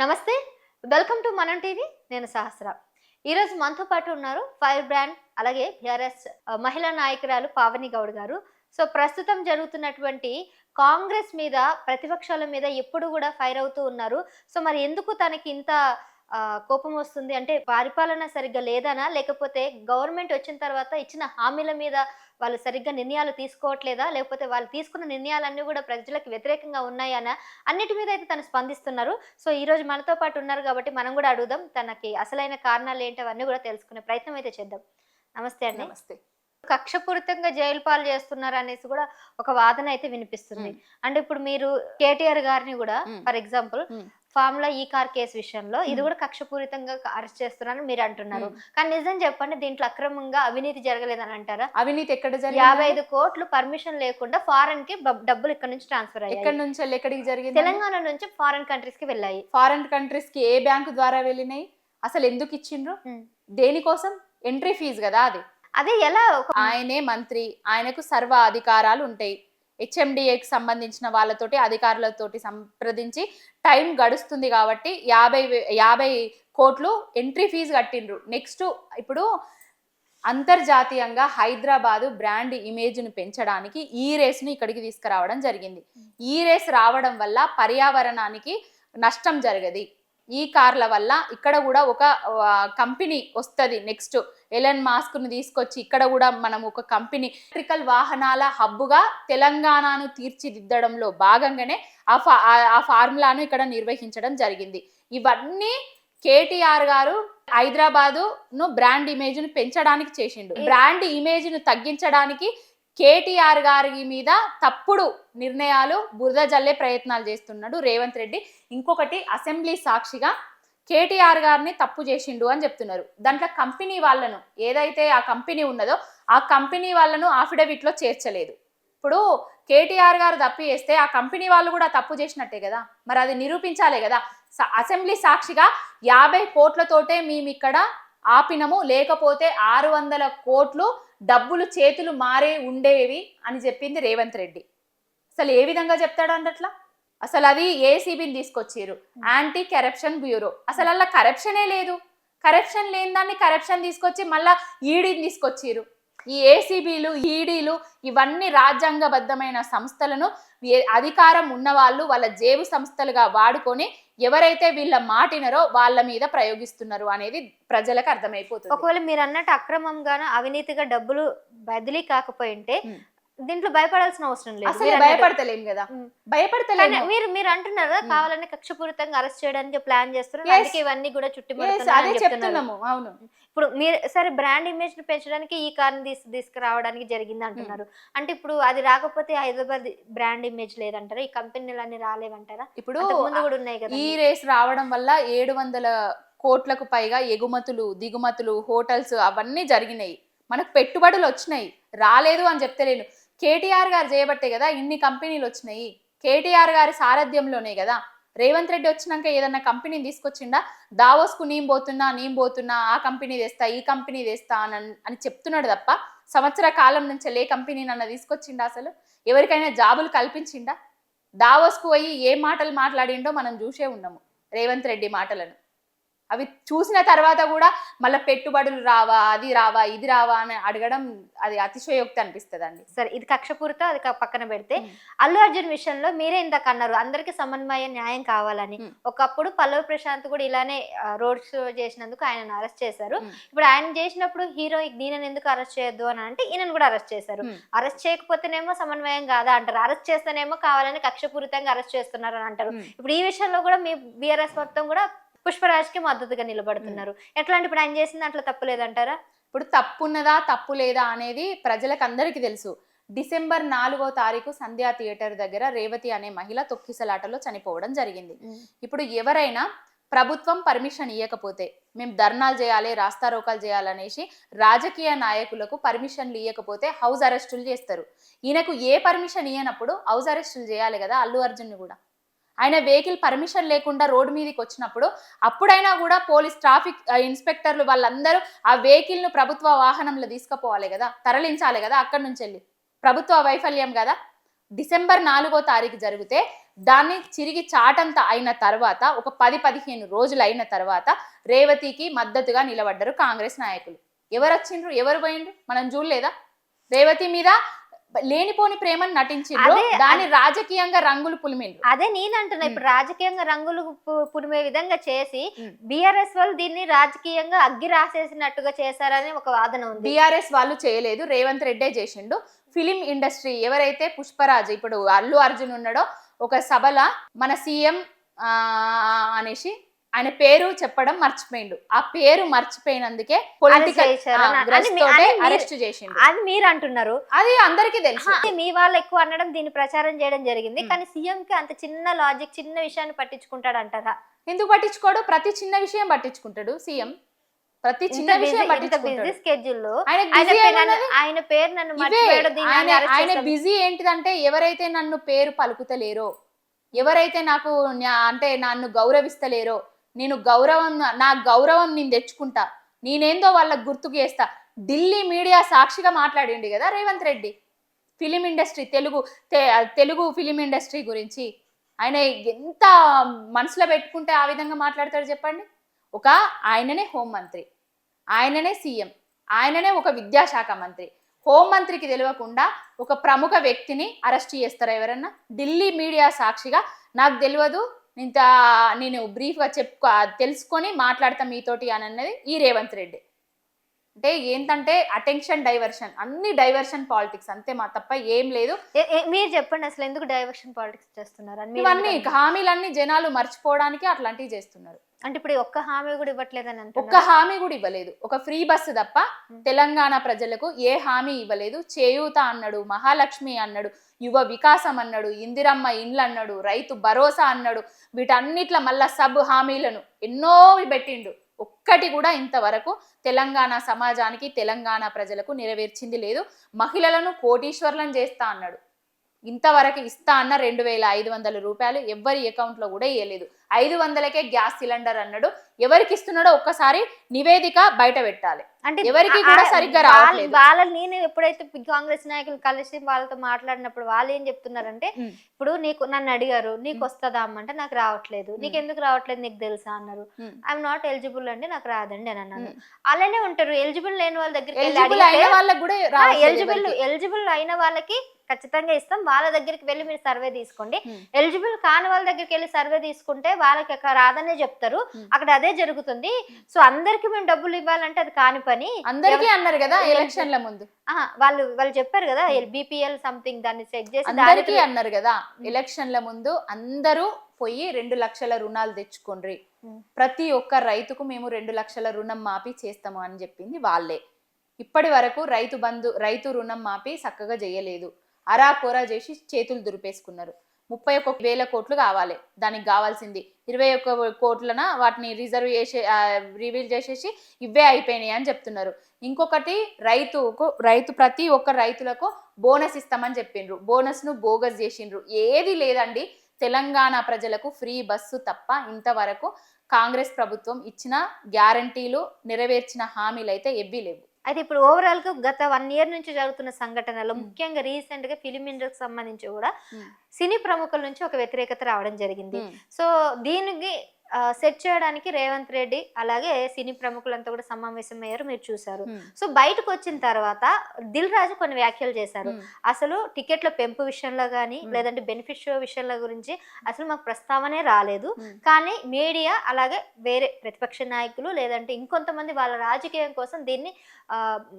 నమస్తే. Welcome to మనం TV నేను సహస్ర. ఈరోజు మనతో పాటు ఉన్నారు ఫైర్ బ్రాండ్ అలాగే బీఆర్ఎస్ మహిళా నాయకురాలు పావని గౌడ్ గారు. సో ప్రస్తుతం జరుగుతున్నటువంటి కాంగ్రెస్ మీద ప్రతిపక్షాల మీద ఎప్పుడు కూడా ఫైర్ అవుతూ ఉన్నారు. సో మరి ఎందుకు తనకి ఇంత కోపం వస్తుంది. అంటే పరిపాలన సరిగ్గా లేదనా? లేకపోతే గవర్నమెంట్ వచ్చిన తర్వాత ఇచ్చిన హామీల మీద వాళ్ళు సరిగ్గా నిర్ణయాలు తీసుకోవట్లేదా? లేకపోతే వాళ్ళు తీసుకున్న నిర్ణయాలన్నీ కూడా ప్రజలకు వ్యతిరేకంగా ఉన్నాయనా? అన్నిటి మీద అయితే తను స్పందిస్తున్నారు. సో ఈ రోజు మనతో పాటు ఉన్నారు కాబట్టి మనం కూడా అడుగుదాం తనకి అసలైన కారణాలు ఏంటి అవన్నీ కూడా తెలుసుకునే ప్రయత్నం అయితే చేద్దాం. నమస్తే అండి. నమస్తే. కక్షపూరితంగా జైలు పాలు చేస్తున్నారు అనేసి కూడా ఒక వాదన అయితే వినిపిస్తుంది. అంటే ఇప్పుడు మీరు కేటీఆర్ గారిని కూడా. For example. Formula E car case విషయంలో ఇది. కూడా కక్షపూరితంగా అరెస్ట్ చేస్తున్నారని మీరు అంటున్నారు. కానీ నిజం చెప్పండి దీంట్లో అక్రమంగా అవినీతి జరగలేదని అంటారా? అవినీతి ఎక్కడ యాభై ఐదు కోట్లు పర్మిషన్ లేకుండా ఫారెన్కి డబ్బులు ఇక్కడ నుంచి ట్రాన్స్ఫర్ ఎక్కడి అయ్యాయి నుంచి ఎక్కడికి జరిగింది? తెలంగాణ నుంచి ఫారెన్ కంట్రీస్కి వెళ్ళాయి. ఫారెన్ కంట్రీస్కి ఏ బ్యాంకు ద్వారా వెళ్ళినాయి? అసలు ఎందుకు ఇచ్చిండ్రు. దేనికోసం? ఎంట్రీ ఫీజు కదా అది. అదే ఎలా ఆయనే మంత్రి ఆయనకు సర్వ అధికారాలు ఉంటాయి. హెచ్ఎండిఏకి సంబంధించిన వాళ్ళతోటి అధికారులతోటి సంప్రదించి టైం గడుస్తుంది కాబట్టి యాభై వే- యాభై కోట్లు ఎంట్రీ ఫీజు కట్టిండ్రు. నెక్స్ట్ ఇప్పుడు అంతర్జాతీయంగా హైదరాబాదు బ్రాండ్ ఇమేజ్ను పెంచడానికి ఈ రేస్ను ఇక్కడికి తీసుకురావడం జరిగింది. ఈ రేస్ రావడం వల్ల పర్యావరణానికి నష్టం జరగది. ఈ కార్ల వల్ల ఇక్కడ కూడా ఒక కంపెనీ వస్తుంది నెక్స్ట్. ఎలన్ మాస్క్ను తీసుకొచ్చి ఇక్కడ కూడా మనం ఒక కంపెనీ ఎలక్ట్రికల్ వాహనాల హబ్బుగా తెలంగాణను తీర్చిదిద్దడంలో భాగంగానే ఆ ఫా- ఆ- ఫార్ములాను ఇక్కడ నిర్వహించడం జరిగింది. ఇవన్నీ కేటీఆర్ గారు హైదరాబాదు ను బ్రాండ్ ఇమేజ్ను పెంచడానికి చేసిండు. బ్రాండ్ ఇమేజ్ను తగ్గించడానికి కేటీఆర్ గారి మీద తప్పుడు నిర్ణయాలు బురద జల్లే ప్రయత్నాలు చేస్తున్నాడు రేవంత్ రెడ్డి. ఇంకొకటి అసెంబ్లీ సాక్షిగా కేటీఆర్ గారిని తప్పు చేసిండు అని చెప్తున్నారు. దాంట్లో కంపెనీ వాళ్ళను ఏదైతే ఆ కంపెనీ ఉన్నదో ఆ కంపెనీ వాళ్ళను ఆఫిడవిట్లో చేర్చలేదు. ఇప్పుడు కేటీఆర్ గారు తప్పు చేస్తే ఆ కంపెనీ వాళ్ళు కూడా తప్పు చేసినట్టే కదా? మరి అది నిరూపించాలే కదా? అసెంబ్లీ సాక్షిగా యాభై కోట్లతోటే మేము ఇక్కడ ఆపినము లేకపోతే ఆరు వందల కోట్లు డబ్బులు చేతులు మారే ఉండేవి అని చెప్పింది రేవంత్ రెడ్డి. అసలు ఏ విధంగా చెప్తాడు అట్లా అసలు అది ఏసీబీని తీసుకొచ్చారు యాంటీ కరప్షన్ బ్యూరో అసలు అలా కరప్షనే లేదు. కరప్షన్ లేని దాన్ని కరప్షన్ తీసుకొచ్చి మళ్ళా ఈడీని తీసుకొచ్చారు ఈ ఏసీబీలు ఈడీలు ఇవన్నీ రాజ్యాంగబద్ధమైన సంస్థలను అధికారం ఉన్నవాళ్ళు వాళ్ళ జేబు సంస్థలుగా వాడుకొని ఎవరైతే వీళ్ళ మాటినరో వాళ్ళ మీద ప్రయోగిస్తున్నారు అనేది ప్రజలకు అర్థమైపోతుంది. ఒకవేళ మీరు అన్నట్టు అక్రమంగాను అవినీతిగా డబ్బులు బదిలీ కాకపోయింటే మ్మ్. దీంట్లో భయపడాల్సిన అవసరం లేదు. అసలు. భయపడతలేం కదా. భయపడతలేము. మీరు మీరు అంటున్నారు కదా. కావాలని కక్షపూరితంగా అరెస్ట్ చేయడానికి ప్లాన్ చేస్తున్నారు. అందుకే ఇవన్నీ కూడా చెప్తున్నాము. అవును. ఇప్పుడు మీరు సరే బ్రాండ్ ఇమేజ్ని పెంచడానికి ఈ కార్ని తీసు తీసుకురావడానికి జరిగింది అంటున్నారు. అంటే ఇప్పుడు అది రాకపోతే హైదరాబాద్ బ్రాండ్ ఇమేజ్ లేదంటారా? ఈ కంపెనీలు అన్ని రాలేవంటారా? ఇప్పుడు ముందు కూడా ఉన్నాయి కదా. ఈ రేస్ రావడం వల్ల ఏడు వందల కోట్లకు పైగా ఎగుమతులు దిగుమతులు హోటల్స్ అవన్నీ జరిగినాయి. మనకు పెట్టుబడులు వచ్చినాయి. రాలేదు అని చెప్తలేను. కేటీఆర్ గారు చేయబట్టే కదా ఇన్ని కంపెనీలు వచ్చినాయి. కేటీఆర్ గారి సారథ్యంలోనే కదా. రేవంత్ రెడ్డి వచ్చినాక ఏదన్నా కంపెనీని తీసుకొచ్చిండా? దావోస్కు నేను పోతున్నా నేను పోతున్నా ఆ కంపెనీ తెస్తా ఈ కంపెనీ తెస్తా అని అని చెప్తున్నాడు తప్ప సంవత్సర కాలం నుంచి ఏ కంపెనీ నన్ను తీసుకొచ్చిండా అసలు? ఎవరికైనా జాబులు కల్పించిండా? దావోస్కు పోయి ఏ మాటలు మాట్లాడిండో మనం చూసే ఉన్నాము రేవంత్ రెడ్డి మాటలను. అవి చూసిన తర్వాత కూడా మళ్ళీ పెట్టుబడులు రావా అది రావా ఇది రావా అని అడగడం అది అతిశయోక్తి అనిపిస్తుంది అండి సరే ఇది కక్షపూరిత అది పక్కన పెడితే. అల్లు అర్జున్ విషయంలో మీరే ఇందాక అన్నారు అందరికి సమన్వయ న్యాయం కావాలని. ఒకప్పుడు పల్లవి ప్రశాంత్ కూడా ఇలానే రోడ్ షో చేసినందుకు ఆయనను అరెస్ట్ చేశారు. ఇప్పుడు ఆయన చేసినప్పుడు హీరో దీనిని ఎందుకు అరెస్ట్ చేయొద్దు అని అంటే ఈయనను కూడా అరెస్ట్ చేశారు. అరెస్ట్ చేయకపోతేనేమో సమన్వయం కాదా అంటారు అరెస్ట్ చేస్తేనేమో కావాలని కక్షపూరితంగా అరెస్ట్ చేస్తున్నారు అని అంటారు. ఇప్పుడు ఈ విషయంలో కూడా మీ బీఆర్ఎస్ మొత్తం కూడా పుష్పరాజ్కి మద్దతుగా నిలబడుతున్నారు. ఎట్లా అంటే ఇప్పుడు ఆయన చేసిన అట్లా తప్పులేదంటారా ఇప్పుడు తప్పు ఉన్నదా తప్పు లేదా అనేది ప్రజలకు అందరికీ తెలుసు. డిసెంబర్ నాలుగో తారీఖు సంధ్యా థియేటర్ దగ్గర రేవతి అనే మహిళ తొక్కిసలాటలో చనిపోవడం జరిగింది. ఇప్పుడు ఎవరైనా ప్రభుత్వం పర్మిషన్ ఇవ్వకపోతే మేము ధర్నాలు చేయాలి రాస్తారోకాలు చేయాలనేసి రాజకీయ నాయకులకు పర్మిషన్లు ఇవ్వకపోతే హౌస్ అరెస్టులు చేస్తారు. ఈయనకు ఏ పర్మిషన్ ఇవ్వనప్పుడు హౌస్ అరెస్టులు చేయాలి కదా అల్లు అర్జున్ కూడా. ఆయన వెహికల్ పర్మిషన్ లేకుండా రోడ్డు మీదకి వచ్చినప్పుడు అప్పుడైనా కూడా పోలీస్ ట్రాఫిక్ ఇన్స్పెక్టర్లు వాళ్ళందరూ ఆ వెహికల్ను ప్రభుత్వ వాహనంలో తీసుకుపోవాలి కదా తరలించాలి కదా అక్కడి నుంచి వెళ్ళి. ప్రభుత్వ వైఫల్యం కదా. డిసెంబర్ నాలుగో తారీఖు జరిగితే దాన్ని చిరిగి చాటంత అయిన తర్వాత ఒక పది పదిహేను రోజులు అయిన తర్వాత రేవతికి మద్దతుగా నిలబడ్డారు కాంగ్రెస్ నాయకులు. ఎవరు వచ్చిండ్రు? ఎవరు పోయిండ్రు? మనం చూడలేదా? రేవతి మీద లేనిపోని ప్రేమను నటించిండ్రు అదే, దాని రాజకీయంగా రంగులు పులిమిండ్రు అదే నేను అంటున్నా ఉమ్. ఇప్పుడు రాజకీయంగా రంగులు పు- పుడిమే విధంగా చేసి. బిఆర్ఎస్ వాళ్ళు దీన్ని రాజకీయంగా అగ్గి రాసేసినట్టుగా చేశారని ఒక వాదన ఉంది బీఆర్ఎస్ వాళ్ళు చేయలేదు రేవంత్ రెడ్డే చేసిండు ఫిలిం ఇండస్ట్రీ ఎవరైతే పుష్పరాజ్ ఇప్పుడు అల్లు అర్జున్ ఉన్నాడో ఒక సభల మన సీఎం అనేసి ఆయన పేరు చెప్పడం మర్చిపోయిండు. ఆ పేరు మర్చిపోయినందుకే పొలిటికల్ అరెస్ట్ చేసిండు. అది మీరు అంటున్నారు. అది అందరికీ తెలుసు. మీ వాళ్ళు ఎక్కువ అనడం దీన్ని ప్రచారం చేయడం జరిగింది. కానీ సీఎం కి అంత చిన్న లాజిక్ చిన్న విషయాన్ని పట్టించుకుంటాడు అంటారా ఎందుకు పట్టించుకోడు? ప్రతి చిన్న విషయం పట్టించుకుంటాడు సీఎం. ప్రతి చిన్న విషయం బిజీ ఆయన పేరు? నన్ను- ఆయన. బిజీ ఏంటిదంటే ఎవరైతే నన్ను పేరు పలుకుతలేరో ఎవరైతే నాకు అంటే నన్ను గౌరవిస్తలేరో నేను గౌరవం నా గౌరవం నేను తెచ్చుకుంటా. నేనేందో వాళ్ళకి గుర్తుకు చేస్తా. ఢిల్లీ మీడియా సాక్షిగా మాట్లాడిండు కదా Revanth Reddy. Film industry Telugu Telugu film industry గురించి. ఆయన ఎంత మనసులో పెట్టుకుంటే ఆ విధంగా మాట్లాడతాడు చెప్పండి? ఒక ఆయననే హోంమంత్రి ఆయననే సీఎం ఆయననే ఒక విద్యాశాఖ మంత్రి. హోంమంత్రికి తెలియకుండా ఒక ప్రముఖ వ్యక్తిని అరెస్ట్ చేస్తారా ఎవరన్నా? ఢిల్లీ మీడియా సాక్షిగా నాకు తెలియదు ఇంత నేను బ్రీఫ్గా చెప్పుకో తెలుసుకొని మాట్లాడతా మీతోటి అని అన్నది ఈ రేవంత్ రెడ్డి. అంటే ఏంటంటే అటెన్షన్ డైవర్షన్ అన్ని డైవర్షన్ పాలిటిక్స్ అంతే మా తప్ప ఏం లేదు. మీరు చెప్పండి అసలు ఎందుకు డైవర్షన్ పాలిటిక్స్ చేస్తున్నారు? ఇవన్నీ హామీలన్నీ జనాలు మర్చిపోవడానికి అట్లాంటివి చేస్తున్నారు. అంటే ఇప్పుడు ఒక్క హామీ కూడా ఇవ్వట్లేదని ఒక్క అంటున్నారు హామీ కూడా ఇవ్వలేదు. ఒక ఫ్రీ బస్సు తప్ప తెలంగాణ ప్రజలకు ఏ హామీ ఇవ్వలేదు. చేయూత అన్నాడు మహాలక్ష్మి అన్నాడు యువ వికాసం అన్నాడు ఇందిరమ్మ ఇండ్లు అన్నాడు రైతు భరోసా అన్నాడు. వీటన్నిట్ల మళ్ళా సబ్ హామీలను ఎన్నో పెట్టిండు. ఒక్కటి కూడా ఇంతవరకు తెలంగాణ సమాజానికి తెలంగాణ ప్రజలకు నెరవేర్చింది లేదు. మహిళలను కోటీశ్వర్లను చేస్తా అన్నాడు. ఇంతవరకు ఇస్తా అన్న రెండు వేల ఐదు వందల రూపాయలు ఎవరి అకౌంట్లో కూడా ఇవ్వలేదు ఐదు వందలకే గ్యాస్ సిలిండర్ అన్నాడు ఎవరికి ఇస్తున్నాడో ఒక్కసారి నివేదిక బయట పెట్టాలి అంటే ఎవరికి కూడా సరిగ్గా రావట్లేదు. వాళ్ళ నేను ఎప్పుడైతే కాంగ్రెస్ నాయకులు కలిసి వాళ్ళతో మాట్లాడినప్పుడు వాళ్ళు ఏం చెప్తున్నారంటే. ఇప్పుడు నీకు నన్ను అడిగారు నీకు. వస్తుందా అమ్మ అంటే నాకు రావట్లేదు నీకు. ఎందుకు రావట్లేదు నీకు తెలుసా అన్నారు. ఐఎమ్ నాట్ ఎలిజిబుల్ అండి నాకు రాదండి అని అన్నాను. అలానే ఉంటారు ఎలిజిబుల్ లేని వాళ్ళ దగ్గరికి వెళ్ళి ఎలిజిబుల్ అయిన వాళ్ళకి ఖచ్చితంగా ఇస్తాం. వాళ్ళ దగ్గరికి వెళ్ళి మీరు సర్వే తీసుకోండి. ఎలిజిబుల్ కాని వాళ్ళ దగ్గరికి వెళ్ళి సర్వే తీసుకుంటే వాళ్ళకి రాదనే చెప్తారు. అక్కడ అదే జరుగుతుంది. సో అందరికి మేము డబ్బులు ఇవ్వాలంటే అది కాని పని. అందరికీ అన్నారు కదా ఎలక్షన్ల ముందు. వాళ్ళు వాళ్ళు చెప్పారు కదా బీపీఎల్ సంథింగ్ దాన్ని చెక్ చేసి అందరికీ దానికి అన్నారు కదా ఎలక్షన్ల ముందు అందరూ పోయి రెండు లక్షల రుణాలు తెచ్చుకోండి. ప్రతి ఒక్క రైతుకు మేము రెండు లక్షల రుణం మాపి చేస్తాము అని చెప్పింది వాళ్ళే. ఇప్పటి వరకు రైతు బంధు రైతు రుణం మాపి చక్కగా చేయలేదు. అరా కోరా చేసి చేతులు దురిపేసుకున్నారు. ముప్పై ఒక్క వేల కోట్లు కావాలి. దానికి కావాల్సింది. ఇరవై ఒక్క కోట్లన వాటిని రిజర్వ్ చేసే రివీల్ చేసేసి ఇవే అయిపోయినాయి అని చెప్తున్నారు. ఇంకొకటి రైతుకు రైతు ప్రతి ఒక్క రైతులకు బోనస్ ఇస్తామని చెప్పిండ్రు. బోనస్ను బోగస్ చేసిండ్రు. ఏది లేదండి. తెలంగాణ ప్రజలకు ఫ్రీ బస్సు తప్ప ఇంతవరకు కాంగ్రెస్ ప్రభుత్వం ఇచ్చిన గ్యారంటీలు నెరవేర్చిన హామీలు అయితే ఎవ్వీ లేవు. అయితే ఇప్పుడు ఓవరాల్గా గత వన్ ఇయర్ నుంచి జరుగుతున్న సంఘటనలో. ముఖ్యంగా రీసెంట్గా ఫిలిం ఇండస్ట్రీకి సంబంధించి కూడా. సినీ ప్రముఖుల నుంచి ఒక వ్యతిరేకత రావడం జరిగింది. సో దీనికి సెట్ చేయడానికి రేవంత్ రెడ్డి అలాగే సినీ ప్రముఖులంతా కూడా సమావేశం అయ్యారు మీరు చూసారు ఉమ్. సో బయటకు వచ్చిన తర్వాత దిల్ రాజు కొన్ని వ్యాఖ్యలు చేశారు. అసలు టికెట్ల పెంపు విషయంలో కానీ. లేదంటే బెనిఫిట్ షో విషయంలో గురించి అసలు మాకు ప్రస్తావనే రాలేదు. కానీ మీడియా అలాగే వేరే ప్రతిపక్ష నాయకులు లేదంటే ఇంకొంతమంది వాళ్ళ రాజకీయం కోసం దీన్ని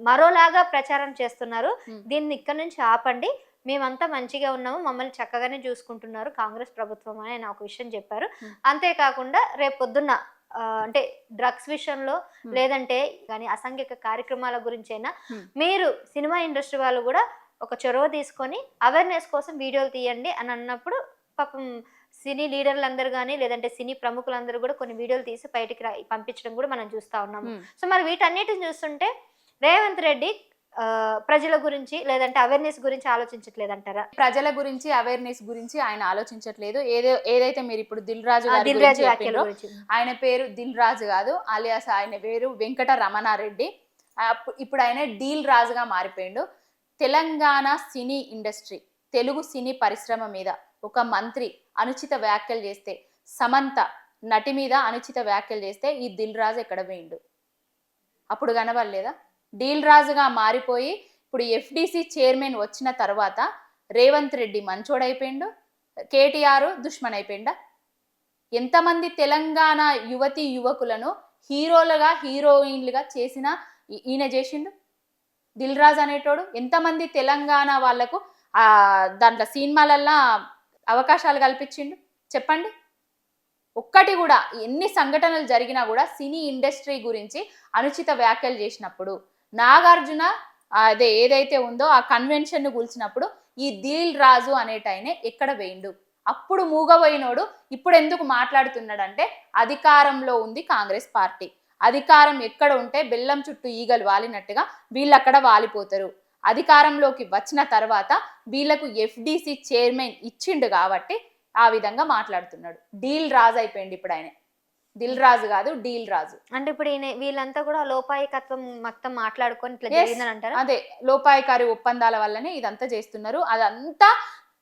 మరోలాగా ప్రచారం చేస్తున్నారు. దీన్ని ఇక్కడ నుంచి ఆపండి మేమంతా మంచిగా ఉన్నాము మమ్మల్ని చక్కగానే చూసుకుంటున్నారు కాంగ్రెస్ ప్రభుత్వం అని ఆయన ఒక విషయం చెప్పారు. అంతేకాకుండా రేపు పొద్దున్న అంటే డ్రగ్స్ విషయంలో. లేదంటే కానీ అసాంఘిక కార్యక్రమాల గురించి అయినా మ్మ్. మీరు సినిమా ఇండస్ట్రీ వాళ్ళు కూడా ఒక చొరవ తీసుకొని అవేర్నెస్ కోసం వీడియోలు తీయండి అని అన్నప్పుడు పాపం సినీ లీడర్లందరూ కానీ లేదంటే సినీ ప్రముఖులందరూ కూడా కొన్ని వీడియోలు తీసి బయటికి రా పంపించడం కూడా మనం చూస్తా ఉన్నాము. సో మరి వీటన్నిటిని చూస్తుంటే రేవంత్ రెడ్డి ప్రజల గురించి లేదంటే అవేర్నెస్ గురించి ఆలోచించట్లేదంటారా? ప్రజల గురించి అవేర్నెస్ గురించి ఆయన ఆలోచించట్లేదు. ఏదో ఏదైతే మీరు ఇప్పుడు దిల్ రాజు దిల్ ఆయన పేరు దిల్ రాజు కాదు alias ఆయన పేరు వెంకట రమణారెడ్డి. ఇప్పుడు ఆయన డీల్ రాజుగా మారిపోయిండు. Telangana cine industry Telugu cine పరిశ్రమ మీద ఒక మంత్రి అనుచిత వ్యాఖ్యలు చేస్తే సమంత నటి మీద అనుచిత వ్యాఖ్యలు చేస్తే ఈ దిల్ రాజు ఎక్కడ పోయిండు? అప్పుడు కనబడలేదా? డీల్ రాజుగా మారిపోయి ఇప్పుడు ఎఫ్డిసి చైర్మన్ వచ్చిన తర్వాత రేవంత్ రెడ్డి మంచోడైపోయిండు కేటీఆర్ దుష్మన్ అయిపోయిండా ఎంతమంది తెలంగాణ యువతి యువకులను హీరోలుగా హీరోయిన్లుగా చేసిన ఈయన చేసిండు? దిల్ రాజు అనేటోడు ఎంతమంది తెలంగాణ వాళ్ళకు ఆ దాంట్లో సినిమాలల్లా అవకాశాలు కల్పించిండు? చెప్పండి. ఒక్కటి కూడా ఎన్ని సంఘటనలు జరిగినా కూడా సినీ ఇండస్ట్రీ గురించి అనుచిత వ్యాఖ్యలు చేసినప్పుడు నాగార్జున అదే ఏదైతే ఉందో ఆ కన్వెన్షన్ను కూల్చినప్పుడు ఈ దిల్ రాజు అనేటైనే ఎక్కడ వేయిండు? అప్పుడు మూగబోయినోడు ఇప్పుడు ఎందుకు మాట్లాడుతున్నాడంటే అధికారంలో ఉంది కాంగ్రెస్ పార్టీ. అధికారం ఎక్కడ ఉంటే బెల్లం చుట్టూ ఈగలు వాలినట్టుగా వీళ్ళు అక్కడ వాలిపోతారు. అధికారంలోకి వచ్చిన తర్వాత వీళ్ళకు ఎఫ్డిసి చైర్మన్ ఇచ్చిండు కాబట్టి ఆ విధంగా మాట్లాడుతున్నాడు. డీల్ రాజు అయిపోయింది ఇప్పుడు ఆయన దిల్ రాజు కాదు డీల్ రాజు. అంటే ఇప్పుడు ఈయన వీళ్ళంతా కూడా లోపాయికత్వం మొత్తం మాట్లాడుకొని ఇట్లా Yes. జరిగిందని అంటారా? అదే లోపాయికారి ఒప్పందాల వల్లనే ఇదంతా చేస్తున్నారు. అదంతా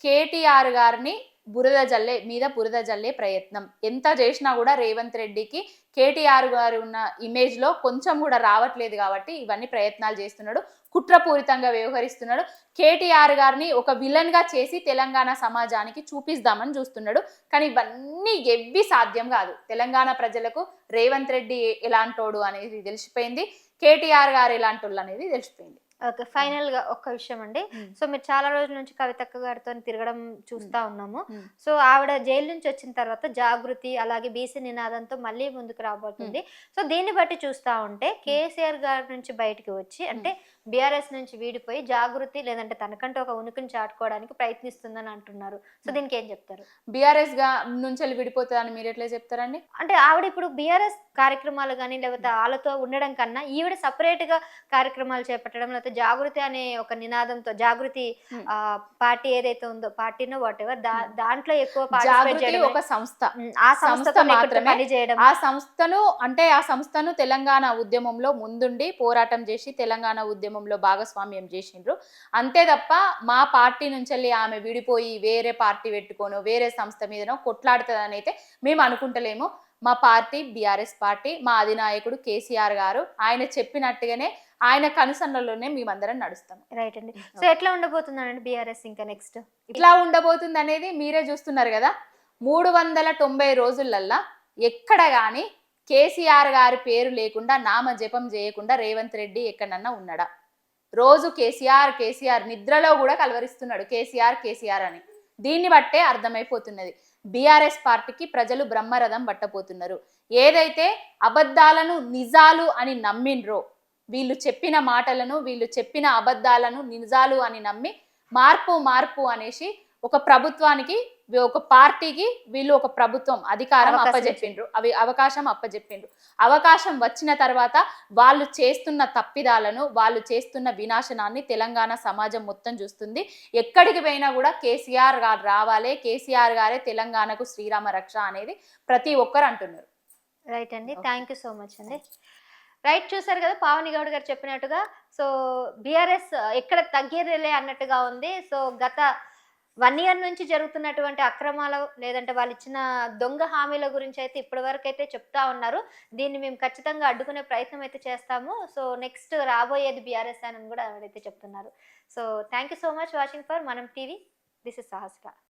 కేటీఆర్ గారిని బురద జల్లే మీద బురద జల్లే ప్రయత్నం. ఎంత చేసినా కూడా రేవంత్ రెడ్డికి కేటీఆర్ గారు ఉన్న ఇమేజ్లో కొంచెం కూడా రావట్లేదు కాబట్టి ఇవన్నీ ప్రయత్నాలు చేస్తున్నాడు. కుట్రపూరితంగా వ్యవహరిస్తున్నాడు. కేటీఆర్ గారిని ఒక విలన్గా చేసి తెలంగాణ సమాజానికి చూపిస్తామని చూస్తున్నాడు. కానీ ఇవన్నీ ఎవ్వి సాధ్యం కాదు. తెలంగాణ ప్రజలకు రేవంత్ రెడ్డి ఎలాంటోడు అనేది తెలిసిపోయింది. కేటీఆర్ గారు ఎలాంటి అనేది తెలిసిపోయింది. ఓకే ఫైనల్గా ఒక్క విషయం అండి. సో మీరు చాలా రోజుల నుంచి కవితక్క గారితో తిరగడం చూస్తా ఉన్నాము. సో ఆవిడ జైలు నుంచి వచ్చిన తర్వాత జాగృతి అలాగే బీసీ నినాదంతో మళ్ళీ ముందుకు రాబోతుంది. సో దీన్ని బట్టి చూస్తా ఉంటే కేసీఆర్ గారి నుంచి బయటికి వచ్చి అంటే బీఆర్ఎస్ నుంచి వీడిపోయి జాగృతి లేదంటే తనకంటే ఒక ఉనికిని చాటుకోవడానికి ప్రయత్నిస్తుందని అంటున్నారు. సో దీనికి ఏం చెప్తారు? బీఆర్ఎస్గా నుంచి వెళ్ళి విడిపోతుందని మీరు ఎట్లా చెప్తారండి? అంటే ఆవిడ ఇప్పుడు బీఆర్ఎస్ కార్యక్రమాలు కానీ లేకపోతే వాళ్ళతో ఉండడం కన్నా ఈవిడ సపరేట్గా కార్యక్రమాలు చేపట్టడం లేకపోతే జాగృతి అనే ఒక నినాదంతో జాగృతి పార్టీ ఏదైతే ఉందో పార్టీనో వాట్ ఎవర్ దాంట్లో ఎక్కువ జాగృతి. ఒక సంస్థ. ఆ సంస్థ మాత్రమే. పని చేయడం ఆ సంస్థను అంటే ఆ సంస్థను తెలంగాణ ఉద్యమంలో ముందుండి పోరాటం చేసి తెలంగాణ ఉద్యమంలో భాగస్వామ్యం చేసిండ్రు. అంతే తప్ప మా పార్టీ నుంచి ఆమె విడిపోయి వేరే పార్టీ పెట్టుకోను వేరే సంస్థ మీదనో కొట్లాడుతుందని అయితే మేము అనుకుంటలేము. మా పార్టీ బీఆర్ఎస్ పార్టీ మా అధినాయకుడు కేసీఆర్ గారు ఆయన చెప్పినట్టుగానే ఆయన కనుసన్నలోనే మేమందరం నడుస్తాం. రైట్ అండి. సో ఎట్లా ఉండబోతుందండి బీఆర్ఎస్ ఇంకా నెక్స్ట్ ఇట్లా ఉండబోతుంది అనేది మీరే చూస్తున్నారు కదా. మూడు వందల తొంభై రోజులల్లా ఎక్కడ కానీ కేసీఆర్ గారి పేరు లేకుండా నామ జపం చేయకుండా రేవంత్ రెడ్డి ఎక్కడన్నా ఉన్నాడా? రోజు కేసీఆర్ కేసీఆర్ నిద్రలో కూడా కలవరిస్తున్నాడు. కేసీఆర్ కేసీఆర్ అని. దీన్ని బట్టే అర్థమైపోతున్నది. బీఆర్ఎస్ పార్టీకి ప్రజలు బ్రహ్మరథం పట్టబోతున్నారు. ఏదైతే అబద్ధాలను నిజాలు అని నమ్మిండ్రో వీళ్ళు చెప్పిన మాటలను వీళ్ళు చెప్పిన అబద్ధాలను నిజాలు అని నమ్మి మార్పు మార్పు అనేసి ఒక ప్రభుత్వానికి ఒక పార్టీకి వీళ్ళు ఒక ప్రభుత్వం అధికారం అప్పజెప్పిండ్రు. అవి అవకాశం అప్పజెప్పిండ్రు. అవకాశం వచ్చిన తర్వాత వాళ్ళు చేస్తున్న తప్పిదాలను వాళ్ళు చేస్తున్న వినాశనాన్ని తెలంగాణ సమాజం మొత్తం చూస్తుంది. ఎక్కడికి పోయినా కూడా కేసీఆర్ గారు రావాలి కేసీఆర్ గారే తెలంగాణకు శ్రీరామ రక్ష అనేది ప్రతి ఒక్కరు అంటున్నారు. రైట్ అండి. థ్యాంక్ యూ సో మచ్ అండి. రైట్ చూసారు కదా పావని గౌడ్ గారు చెప్పినట్టుగా. సో బీఆర్ఎస్ uh, ఎక్కడ తగ్గేదిలే అన్నట్టుగా ఉంది. సో గత వన్ ఇయర్ నుంచి జరుగుతున్నటువంటి అక్రమాలు లేదంటే వాళ్ళు ఇచ్చిన దొంగ హామీల గురించి అయితే ఇప్పటి వరకు అయితే చెప్తా ఉన్నారు. దీన్ని మేము ఖచ్చితంగా అడ్డుకునే ప్రయత్నం అయితే చేస్తాము. సో నెక్స్ట్ రాబోయేది బీఆర్ఎస్ అని కూడా అయితే చెప్తున్నారు. So thank you so much watching for మనం టీవీ దిస్ ఇస్ సహస్ర